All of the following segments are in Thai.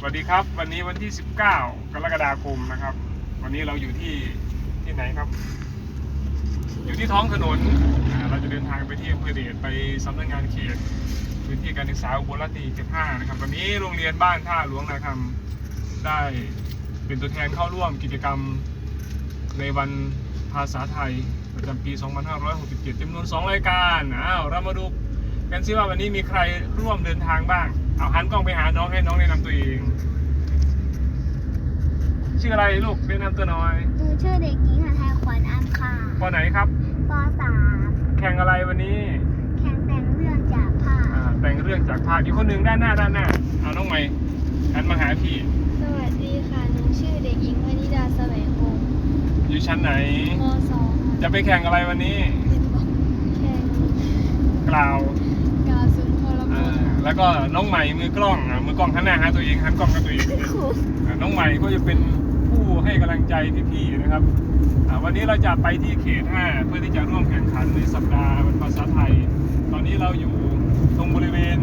สวัสดีครับ วันนี้วันที่ 19 กรกฎาคมนะครับ วันนี้เราอยู่ที่ที่ไหนครับ อยู่ที่ท้องถนนเราจะเดินทางไปที่อำเภอเดชไปสำนักงานเขตพื้นที่การศึกษาอุบลราชธานี75นะครับ วันนี้โรงเรียนบ้านท่าหลวงนาคำได้เป็นตัวแทนเข้าร่วมกิจกรรมในวันภาษาไทยประจำปี 2567จำนวน 2 รายการอ้าวเรามาดูกันซิว่าวันนี้มีใครร่วมเดินทางบ้าง เอาหันกล้องไปหาน้องให้น้องแนะนำตัวเอง ชื่ออะไรลูกแนะนำตัวหน่อยหนูชื่อเด็กหญิงหัทยขวัญอัมค่ะปอไหนครับ ป .3 แข่งอะไรวันนี้แข่งแต่งเรื่องจากภาพอ่าแต่งเรื่องจากภาพอีกคนหนึ่งด้านหน้าด้านหน้าเอาน้องใหม่หันมาหาพี่ สวัสดีค่ะ หนูชื่อเด็กหญิงพนิดาแสวงวงศ์อยู่ชั้นไหน ม .2 จะไปแข่งอะไรวันนี้ แข่งกล่าวกาวสุนทรพ อ่า จน์ แล้วก็น้องใหม่มือกล้องอะมือกล้องหันหน้าหาตัวเองหันกล้องกับตัวเองอ่าน้องใหม่ก็จะเป็นผู้ให้กำลังใจพี่ๆนะครับอ่าวันนี้เราจะไปที่เขต 5 เพื่อที่จะร่วมแข่งขันในสัปดาห์ภาษาไทย ตอนนี้เราอยู่ตรงบริเวณ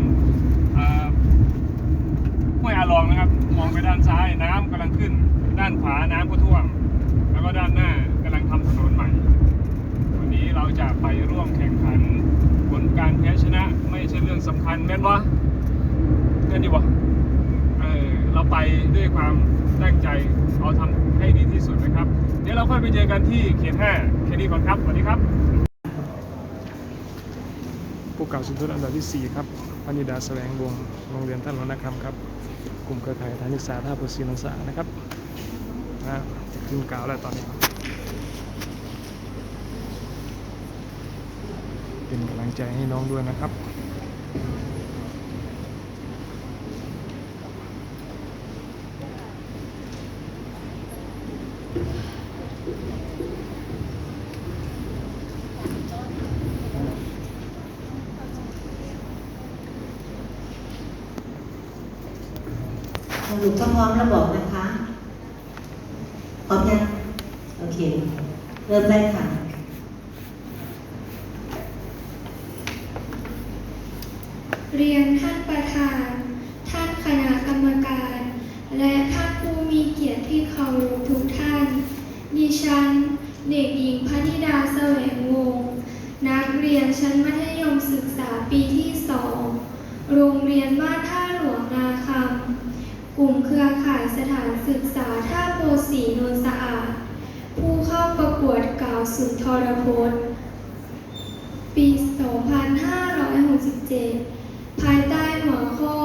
ห้วยอาลองนะครับ มองไปด้านซ้ายน้ำกำลังขึ้น ด้านขวาน้ำก็ท่วม แล้วก็ด้านหน้ากำลังทำถนนใหม่ วันนี้เราจะไปร่วมแข่งขันผลการแพ้ชนะไม่ใช่เรื่องสำคัญแม่นวะ แม่นดีวะเออเราไปด้วยความตั้งใจเอาทำให้ดีที่สุดนะครับ เดี๋ยวเราค่อยไปเจอกันที่เขต5แค่นี้ก่อนครับสวัสดีครับ ผู้กล่าวสุนทรอันดับที่ 4 ครับพนิดาแสวงวงโรงเรียนท่านรณคำครับ กลุ่มเครือข่ายฐานศึกษาท่าปุศีนังสานะครับนะจะขึ้นกล่าวแล้วตอนนี้ เป็นกำลังใจให้น้องด้วยนะครับ สรุปถ้าพร้อมแล้วบอกนะคะพร้อมยังโอเค เริ่มได้ค่ะเรียนท่านประธาน ท่านคณะกรรมการ และท่านผู้มีเกียรติที่เคารพทุกท่าน ดิฉัน เด็กหญิงพนิดาแสวงวง นักเรียนชั้นมัธยมศึกษาปีที่สอง โรงเรียนบ้านท่า เครือข่ายสถานศึกษาท่าโพสีนนสะอาด ผู้เข้าประกวดกล่าวสุนทรพจน์ ปี 2567 ภายใต้หัวข้อ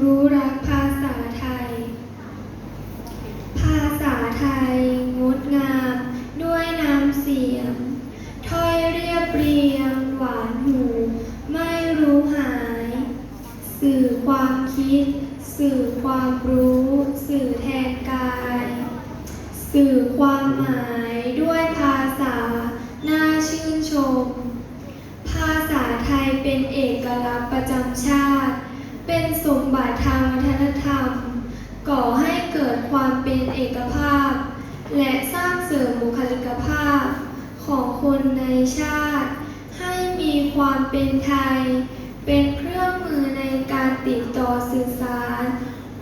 รู้รักภาษาไทย ภาษาไทย งดงาม ด้วยน้ำเสียง ถ้อยเรียบเรียง หวานหู ไม่รู้หาย สื่อความคิด สื่อความรู้ สื่อแทนกาย สื่อความหมายด้วยภาษา น่าชื่นชม ภาษาไทยเป็นเอกลักษณ์ประจำชาติ เป็นสมบัติทางวัฒนธรรม ก่อให้เกิดความเป็นเอกภาพ และสร้างเสริมบุคลิกภาพ ของคนในชาติ ให้มีความเป็นไทย เป็นเครื่องมือในการติดต่อสื่อสาร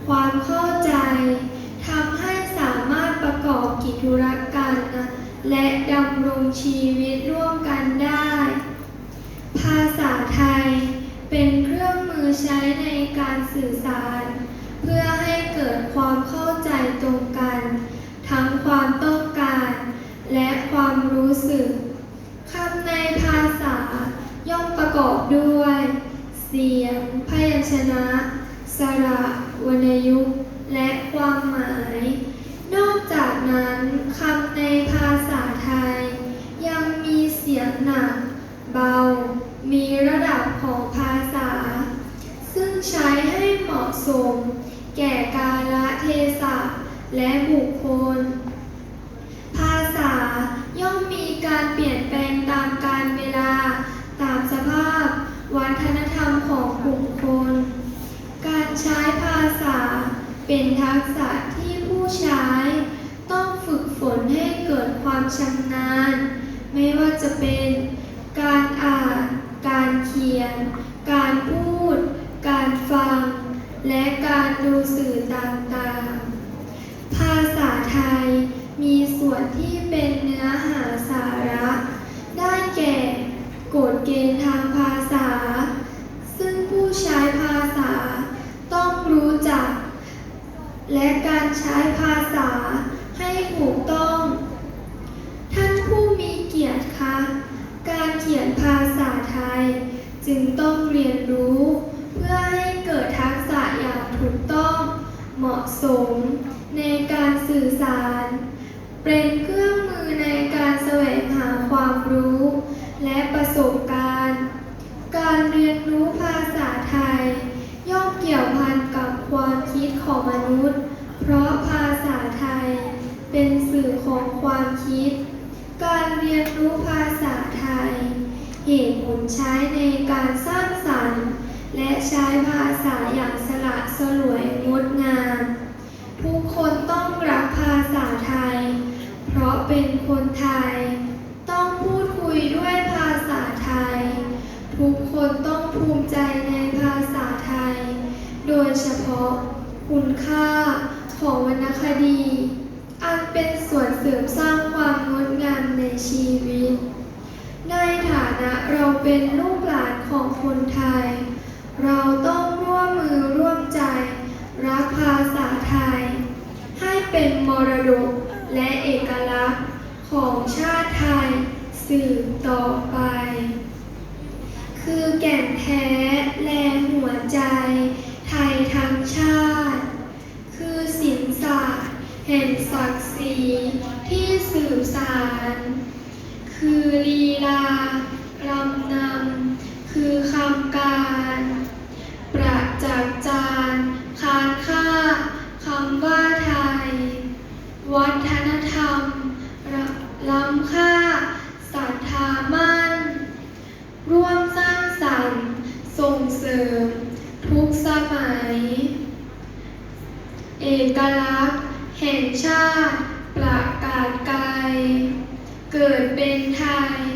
ความเข้าใจทำให้สามารถประกอบกิจธุรการนะและดำร งชีวิตร่วมกันได้ ภาษาไทยเป็นเครื่องมือใช้ในการสื่อสาร เพื่อให้เกิดความเข้าใจตรงกัน ทั้งความต้องการ และความรู้สึกคำในภาษาย่อมประกอบด้วย เสียง พยัญชนะ สระ วรรณยุกต์ และความหมาย นอกจากนั้นคำในภาษาไทย สียงหนัก เบา มีระดับของภาษา ซึ่งใช้ให้เหมาะสม แก่กาลเทศะและบุคคล ภาษาย่อมมีการเปลี่ยนแปลงตามกาลเวลา ตามสภาพ วัฒนธรรมของกลุ่มคน การใช้ภาษาเป็นทักษะที่ผู้ใช้ ต้องฝึกฝนให้เกิดความชำนาญ ไม่ว่าจะเป็นการอ่าน การเขียน การพูด การฟัง และการดูสื่อต่างๆ ภาษาไทยมีส่วนที่เป็นเนื้อหาสาระ ได้แก่กฎเกณฑ์ทางภาษา ซึ่งผู้ใช้ภาษาต้องรู้จัก และการใช้ภาษาให้ถูก งต้องเรียนรู้ เพื่อให้เกิดทักษะอย่างถูกต้อง เหมาะสม ในการสื่อสาร เป็นเครื่องมือในการแสวงหาความรู้ และประสบการณ์ การเรียนรู้ภาษาไทย ย่อมเกี่ยวพันกับความคิดของมนุษย์ เพราะภาษาไทย เป็นสื่อของความคิด การเรียนรู้ภาษาไทย เหตุผลใช้ในการสร้างสรรค์ และใช้ภาษาอย่างสละสลวยงดงาม ทุกคนต้องรักภาษาไทย เพราะเป็นคนไทย ต้องพูดคุยด้วยภาษาไทย ทุกคนต้องภูมิใจในภาษาไทย โดยเฉพาะคุณค่าของวรรณคดี อันเป็นส่วนเสริมสร้างความงดงามในชีวิต ในฐา นะเราเป็นลูกหลานของคนไทย เราต้องร่วมมือร่วมใจ รักภาษาไทย ให้เป็นมรดกและเอกลักษณ์ของชาติไทยสืบต่อไป คือแก่นแท้และหัวใจ ไทยทั้งชาติ คือสินศาสตร์แห่งศักดิ์ศรีที่สืบสาน คือลีลารำนำ คือคำการ ประจักษ์จานคานค่าคำว่าไทย วัฒนธรรมระล้ำค่าศรัทธามั่น ร่วมสร้างสรรค์ส่งเสริม ทุกสมัย เอกลักษณ์แห่งชาติ ประกาศไกล เกิดเป็นไทย